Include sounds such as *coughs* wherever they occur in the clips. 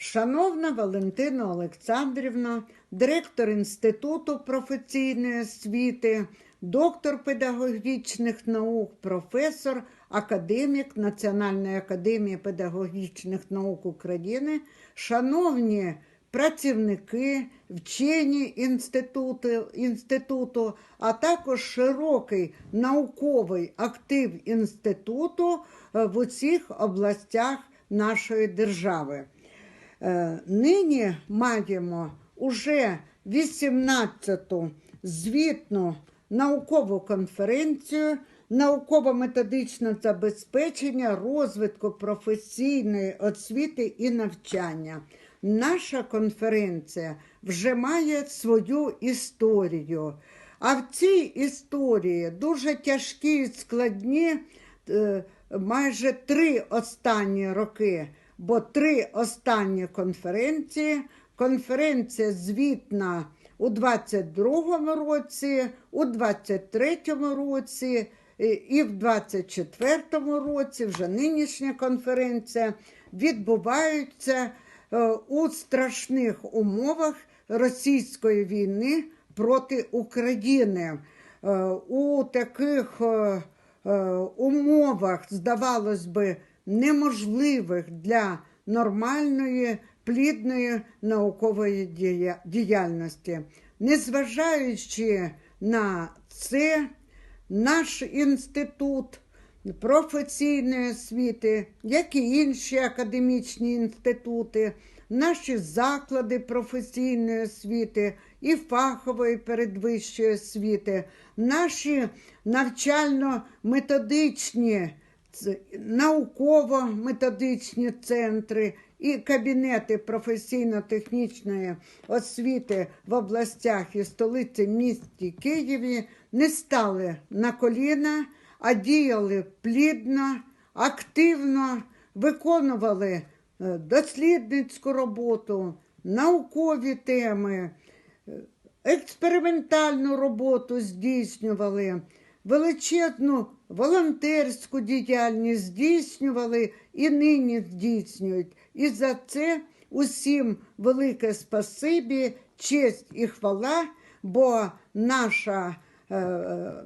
Шановна Валентина Олександрівна, директор Інституту професійної освіти, доктор педагогічних наук, професор, академік Національної академії педагогічних наук України, шановні працівники, вчені інституту, інституту, а також широкий науковий актив інституту е, в усіх областях нашої держави. Е, Нині маємо уже 18-ту звітну наукову конференцію науково-методичне забезпечення розвитку професійної освіти і навчання. Наша конференція вже має свою історію. А в цій історії дуже тяжкі і складні е, майже три останні роки, бо три останні конференції. Конференція звітна у 22-му році, у 23-му році і- в 24-му році, вже нинішня конференція, відбуваються е, у страшних умовах російської війни проти України. Е, У таких е, умовах, здавалось би, неможливих для нормальної, плідної наукової діяльності. Незважаючи на це, наш інститут професійної освіти, як і інші академічні інститути, наші заклади професійної освіти і фахової передвищої освіти, наші навчально-методичні, науково-методичні центри і кабінети професійно-технічної освіти в областях і столиці місті Києві не стали на коліна, а діяли плідно, активно, виконували е, дослідницьку роботу, наукові теми, е, експериментальну роботу здійснювали, величезну волонтерську діяльність здійснювали і нині здійснюють. І за це усім велике спасибі, честь і хвала, бо наша е,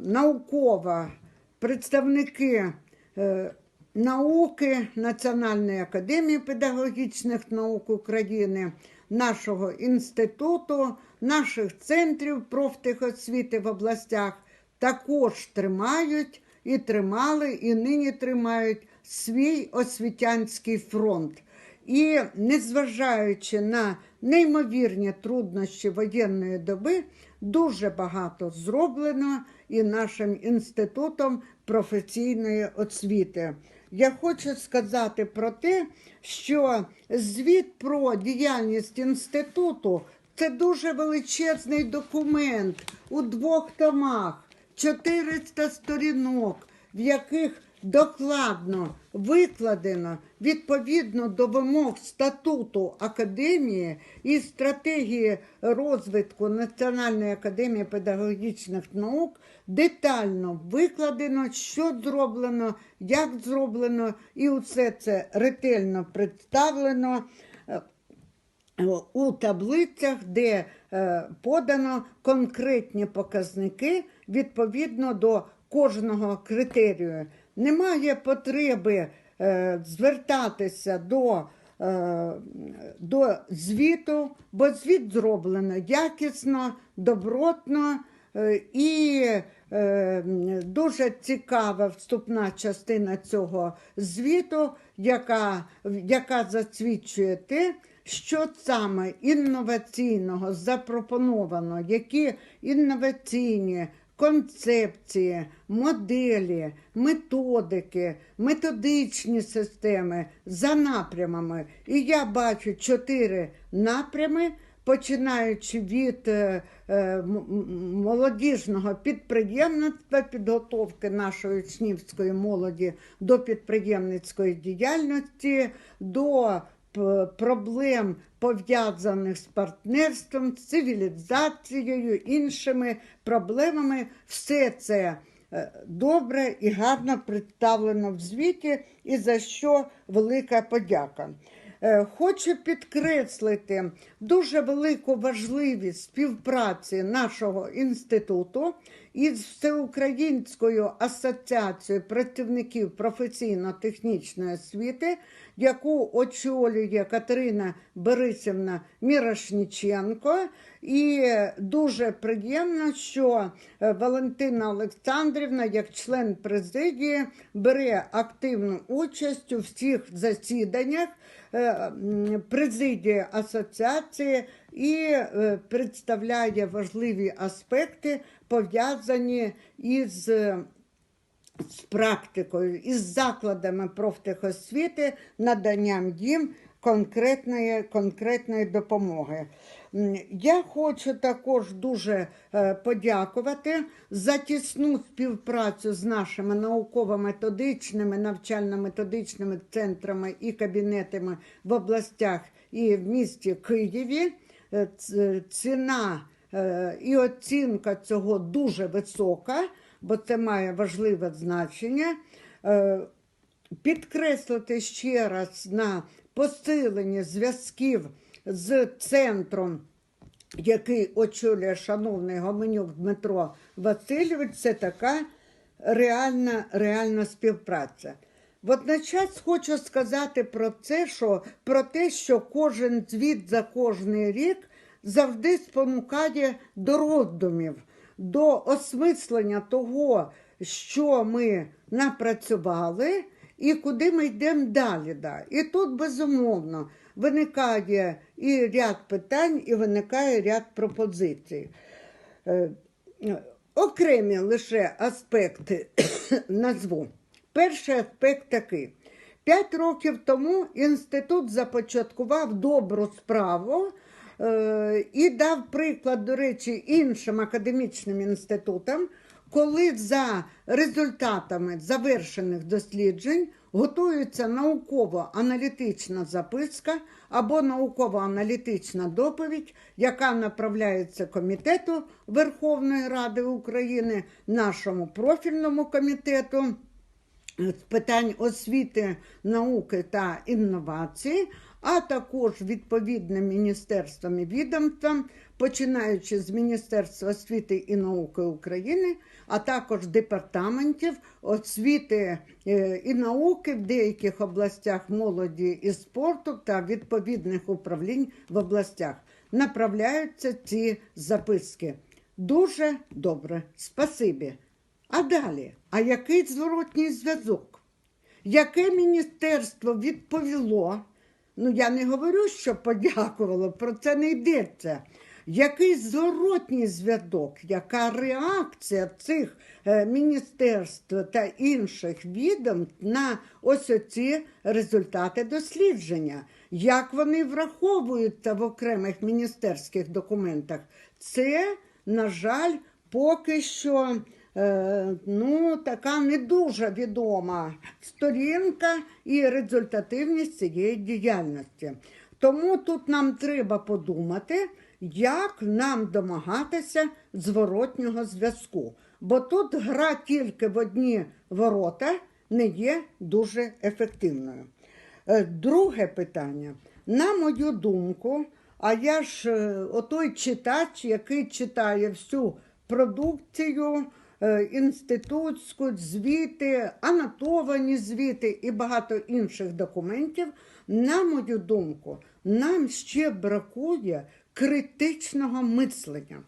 наукова представники е, науки Національної академії педагогічних наук України, нашого інституту, наших центрів профтехосвіти в областях також тримають і тримали, і нині тримають свій освітянський фронт. І незважаючи на неймовірні труднощі воєнної доби, дуже багато зроблено і нашим інститутом професійної освіти. Я хочу сказати про те, що звіт про діяльність інституту це дуже величезний документ у двох томах, 400 сторінок, в яких докладно викладено відповідно до вимог статуту академії і стратегії розвитку Національної академії педагогічних наук детально викладено, що зроблено, як зроблено, і усе це ретельно представлено у таблицях, де е, подано конкретні показники відповідно до кожного критерію. Немає потреби е, звертатися до, е, до звіту, бо звіт зроблено якісно, добротно і дуже цікава вступна частина цього звіту, яка, яка засвідчує те, що саме інноваційного запропоновано, які інноваційні концепції, моделі, методики, методичні системи за напрямами. І я бачу чотири напрями, починаючи від е, е, молодіжного підприємництва, підготовки нашої учнівської молоді до підприємницької діяльності, до проблем, пов'язаних з партнерством, з цивілізацією, іншими проблемами. Все це е, добре і гарно представлено в звіті, і за що велика подяка. Е, Хочу підкреслити дуже велику важливість співпраці нашого інституту із Всеукраїнською асоціацією працівників професійно-технічної освіти, яку очолює Катерина Борисівна Мірошніченко. І дуже приємно, що е, Валентина Олександрівна, як член президії, бере активну участь у всіх засіданнях е, президії асоціації і е, представляє важливі аспекти, пов'язані із е, з практикою, із закладами профтехосвіти, наданням їм конкретної, конкретної допомоги. Я хочу також дуже е, подякувати за тісну співпрацю з нашими науково-методичними, навчально-методичними центрами і кабінетами в областях і в місті Києві. Е, ц- Ціна е, і оцінка цього дуже висока, бо це має важливе значення. Е, Підкреслити ще раз на посилення зв'язків з центром, який очолює шановний Гоменюк Дмитро Васильович, це така реальна, реальна співпраця. Водночас хочу сказати про це, що про те, що кожен звіт за кожний рік завжди спонукає до роздумів, до осмислення того, що ми напрацювали і куди ми йдемо далі. Да. І тут, безумовно, виникає і ряд питань, і виникає ряд пропозицій. Е, Окремі лише аспекти *coughs* назву. Перший аспект такий. П'ять років тому інститут започаткував добру справу е, і дав приклад, до речі, іншим академічним інститутам, коли за результатами завершених досліджень готується науково-аналітична записка або науково-аналітична доповідь, яка направляється комітету Верховної Ради України, нашому профільному комітету з питань освіти, науки та інновацій, а також відповідним міністерствам і відомствам, починаючи з Міністерства освіти і науки України, а також департаментів освіти е, і науки в деяких областях молоді і спорту та відповідних управлінь в областях. Направляються ці записки. Дуже добре, спасибі. А далі, а який зворотній зв'язок? Яке міністерство відповіло? Ну, я не говорю, що подякувало, про це не йдеться. Який зворотній зв'язок, яка реакція цих е, міністерств та інших відомств на ось оці результати дослідження? Як вони враховуються в окремих міністерських документах? Це, на жаль, поки що ну, така не дуже відома сторінка і результативність цієї діяльності. Тому тут нам треба подумати, як нам домагатися зворотнього зв'язку. Бо тут гра тільки в одні ворота не є дуже ефективною. Е, Друге питання. На мою думку, а я ж е, отой читач, який читає всю продукцію е, інститутську, звіти, анотовані звіти і багато інших документів, на мою думку, нам ще бракує критичного мислення.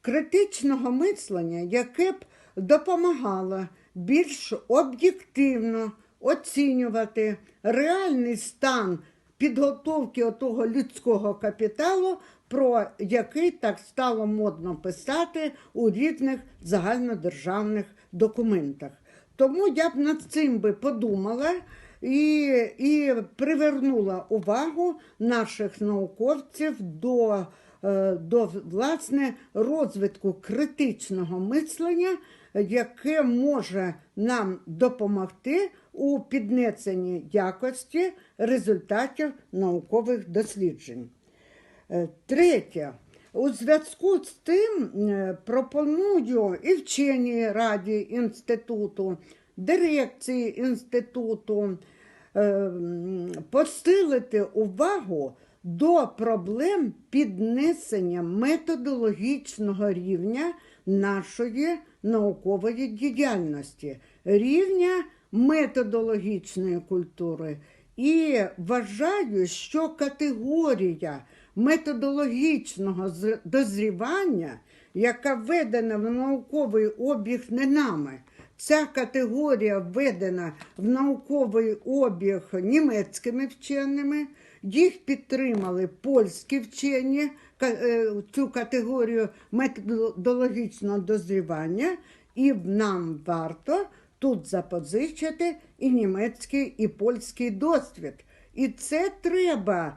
Критичного мислення, яке б допомагало більш об'єктивно оцінювати реальний стан підготовки отого людського капіталу, про який так стало модно писати у різних загальнодержавних документах. Тому я б над цим би подумала і, і привернула увагу наших науковців до, е, до власне розвитку критичного мислення, яке може нам допомогти у піднесенні якості результатів наукових досліджень. Е, Третє. У зв'язку з тим е, пропоную і вченій раді інституту, дирекції інституту е, посилити увагу до проблем піднесення методологічного рівня нашої наукової діяльності, рівня методологічної культури. І вважаю, що категорія методологічного дозрівання, яка введена в науковий обіг не нами, ця категорія введена в науковий обіг німецькими вченими. Їх підтримали польські вчені е, цю категорію методологічного дозрівання, і нам варто тут запозичити і німецький, і польський досвід. І це треба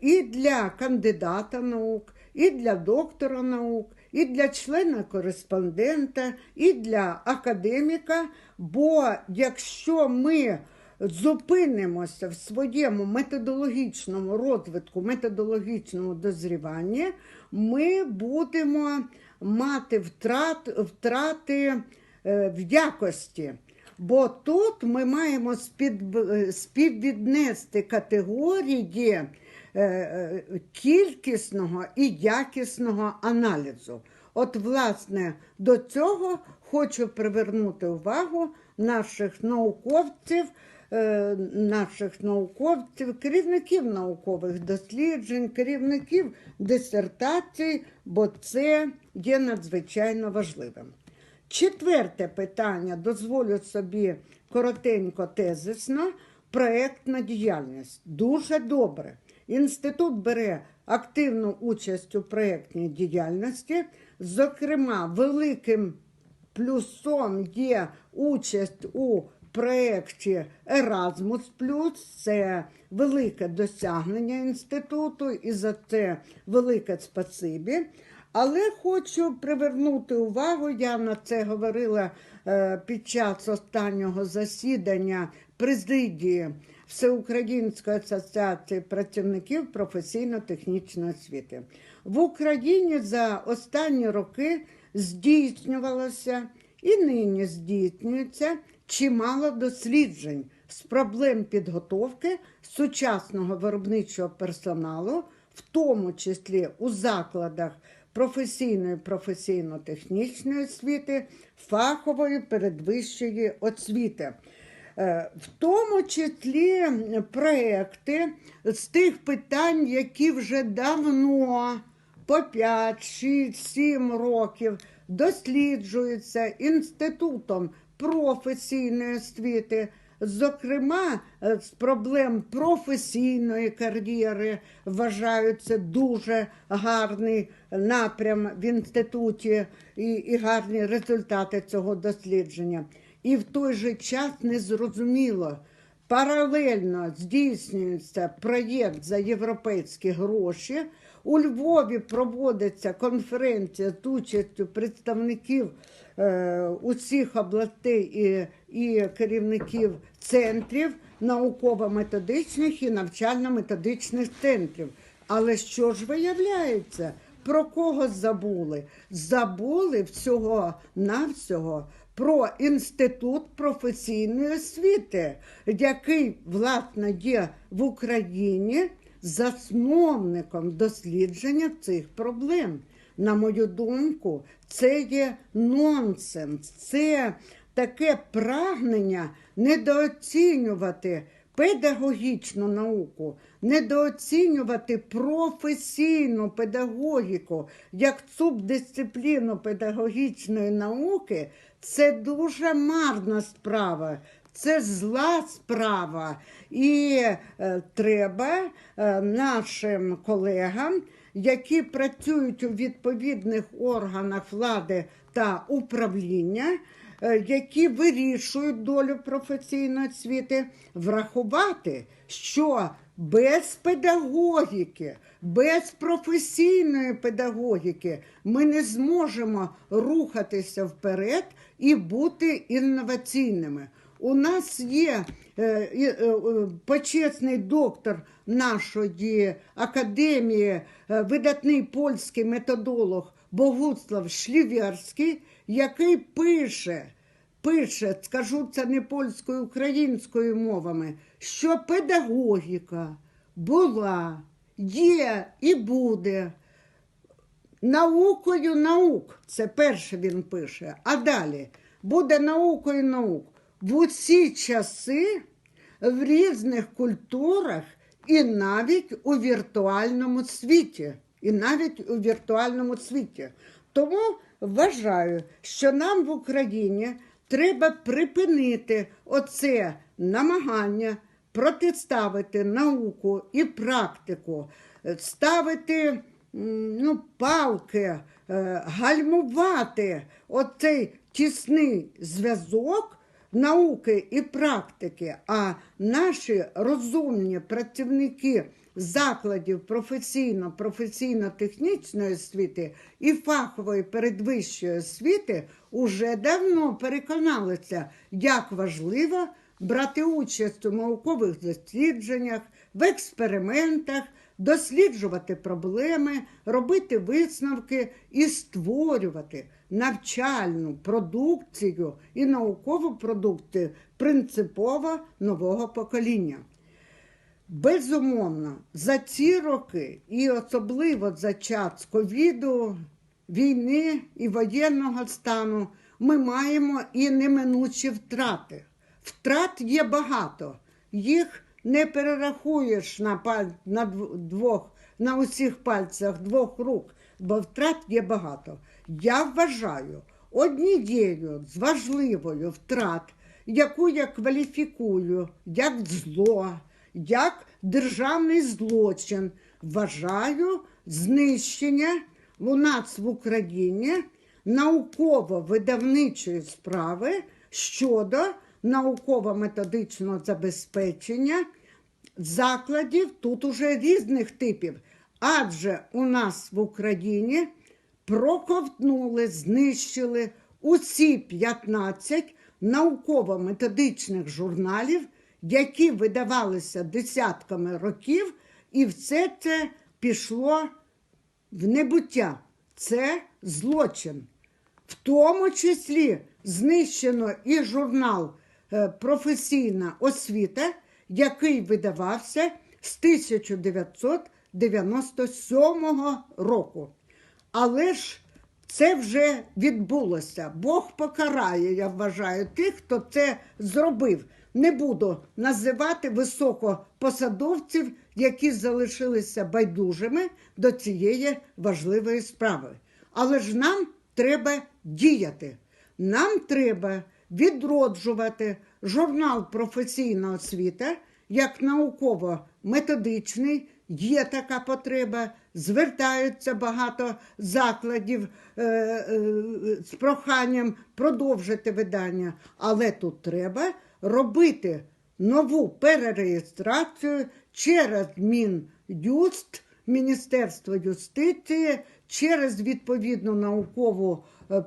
і для кандидата наук, і для доктора наук, і для члена кореспондента, і для академіка. Бо якщо ми зупинимося в своєму методологічному розвитку, методологічному дозріванні, ми будемо мати втрат, втрати е, в якості. Бо тут ми маємо е, співвіднести категорії е, е, кількісного і якісного аналізу. От, власне, до цього хочу привернути увагу наших науковців, е, наших науковців, керівників наукових досліджень, керівників дисертацій, бо це є надзвичайно важливим. Четверте питання, дозволю собі коротенько тезисно, проєктна діяльність. Дуже добре. Інститут бере активну участь у проєктній діяльності. Зокрема, великим плюсом є участь у проєкті Erasmus+, це велике досягнення інституту, і за це велике спасибі. Але хочу привернути увагу, я на це говорила е, під час останнього засідання президії Всеукраїнської асоціації працівників професійно-технічної освіти. В Україні за останні роки здійснювалося і нині здійснюється чимало досліджень з проблем підготовки сучасного виробничого персоналу, в тому числі у закладах професійної професійно-технічної освіти, фахової передвищої освіти. Е, В тому числі проекти з тих питань, які вже давно по 5, 6, 7 років досліджуються інститутом професійної освіти. Зокрема, е, з проблем професійної кар'єри вважаються дуже гарний напрям в інституті і, і гарні результати цього дослідження. І в той же час незрозуміло, паралельно здійснюється проєкт за європейські гроші. У Львові проводиться конференція з участю представників е, усіх областей і, і керівників центрів науково-методичних і навчально-методичних центрів. Але що ж виявляється? Про кого забули? Забули всього навсього про інститут професійної освіти, який, власне, є в Україні засновником дослідження цих проблем. На мою думку, це є нонсенс, це таке прагнення недооцінювати педагогічну науку, недооцінювати професійну педагогіку як субдисципліну педагогічної науки це дуже марна справа. Це зла справа, і е, треба е, нашим колегам, які працюють у відповідних органах влади та управління, е, які вирішують долю професійної освіти, врахувати, що без педагогіки, без професійної педагогіки ми не зможемо рухатися вперед і бути інноваційними. У нас є е, е, е, почесний доктор нашої академії, видатний польський методолог Богуслав Шлів'ярський, який пише, пише, скажу це не польською, українською мовами, що педагогіка була, є і буде наукою наук. Це перше він пише. А далі буде наукою наук. В усі часи, в різних культурах і навіть у віртуальному світі. І навіть у віртуальному світі. Тому вважаю, що нам в Україні треба припинити оце намагання протиставити науку і практику, ставити ну, палки, е, гальмувати оцей тісний зв'язок науки і практики, а наші розумні працівники закладів професійно, професійно-технічної освіти і фахової передвищої освіти уже давно переконалися, як важливо брати участь у наукових дослідженнях, в експериментах, досліджувати проблеми, робити висновки і створювати навчальну продукцію і наукову продукцію принципово нового покоління. Безумовно, за ці роки, і особливо за час ковіду, війни і воєнного стану, ми маємо і неминучі втрати. Втрат є багато, їх не перерахуєш на, паль... на двох, на усіх пальцях двох рук, бо втрат є багато. Я вважаю однією з важливою втрат, яку я кваліфікую як зло, як державний злочин, вважаю знищення у нас в Україні науково-видавничої справи щодо науково-методичного забезпечення закладів тут уже різних типів. Адже у нас в Україні проковтнули, знищили усі 15 науково-методичних журналів, які видавалися десятками років, і все це пішло в небуття. Це злочин. В тому числі знищено і журнал е, Професійна освіта, який видавався з 1997 року. Але ж це вже відбулося. Бог покарає, я вважаю, тих, хто це зробив. Не буду називати високопосадовців, які залишилися байдужими до цієї важливої справи. Але ж нам треба діяти. Нам треба відроджувати журнал Професійна освіта як науково-методичний. Є така потреба, звертаються багато закладів е, е, з проханням продовжити видання, але тут треба робити нову перереєстрацію через Мін'юст, Міністерство юстиції, через відповідну наукову е,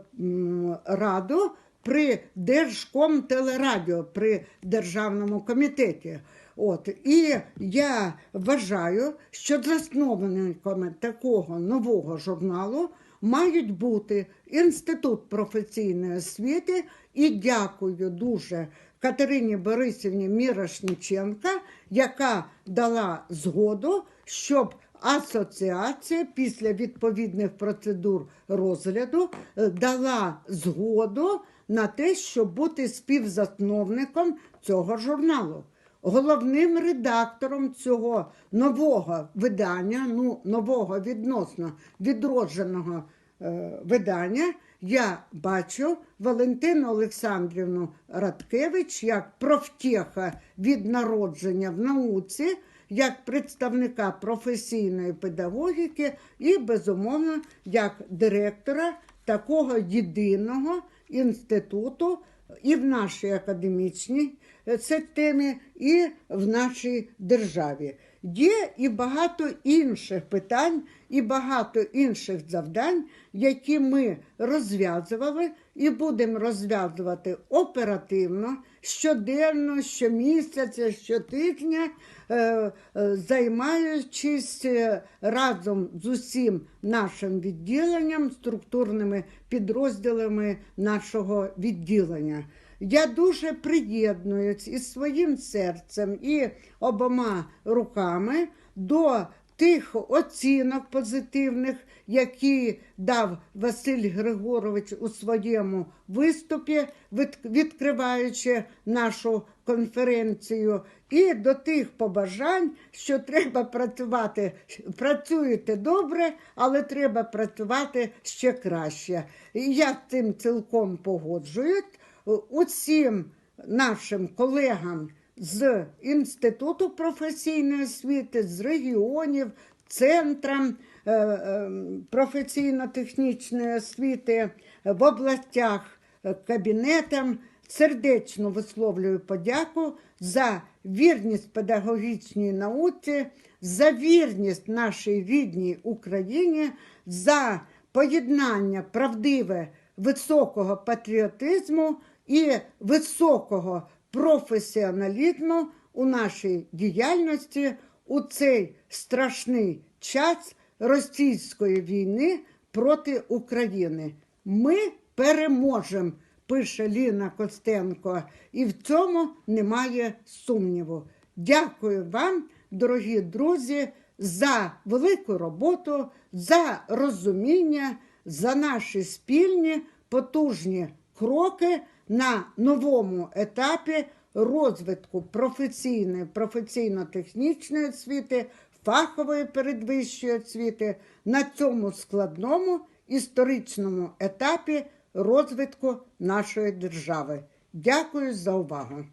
раду при Держкомтелерадіо, при Державному комітеті. От і я вважаю, що засновниками такого нового журналу мають бути Інститут професійної освіти. І дякую дуже Катерині Борисівні Мірошніченка, яка дала згоду, щоб асоціація після відповідних процедур розгляду е, дала згоду на те, щоб бути співзасновником цього журналу. Головним редактором цього нового видання, ну нового відносно відродженого е, видання, я бачу Валентину Олександрівну Радкевич як профтеха від народження в науці, як представника професійної педагогіки і, безумовно, як директора такого єдиного інституту і в нашій академічній е, системі, і в нашій державі. Є і багато інших питань, і багато інших завдань, які ми розв'язували і будемо розв'язувати оперативно, щоденно, щомісяця, щотижня, е, е, займаючись е, разом з усім нашим відділенням, структурними підрозділами нашого відділення. я дуже приєднуюсь із своїм серцем і обома руками до тих оцінок позитивних, які дав Василь Григорович у своєму виступі, відкриваючи нашу конференцію, і до тих побажань, що треба працювати. Працюєте добре, але треба працювати ще краще. Я з цим цілком погоджуюсь. Усім нашим колегам з Інституту професійної освіти, з регіонів, центрам е, е, професійно-технічної освіти в областях, е, кабінетам. Сердечно висловлюю подяку за вірність педагогічній науці, за вірність нашій рідній Україні, за поєднання правдиве високого патріотизму і високого професіоналізму у нашій діяльності у цей страшний час російської війни проти України. Ми переможемо, пише Ліна Костенко, і в цьому немає сумніву. Дякую вам, дорогі друзі, за велику роботу, за розуміння, за наші спільні потужні кроки на новому етапі розвитку професійної, професійно-технічної освіти, фахової передвищої освіти на цьому складному історичному етапі розвитку нашої держави. Дякую за увагу.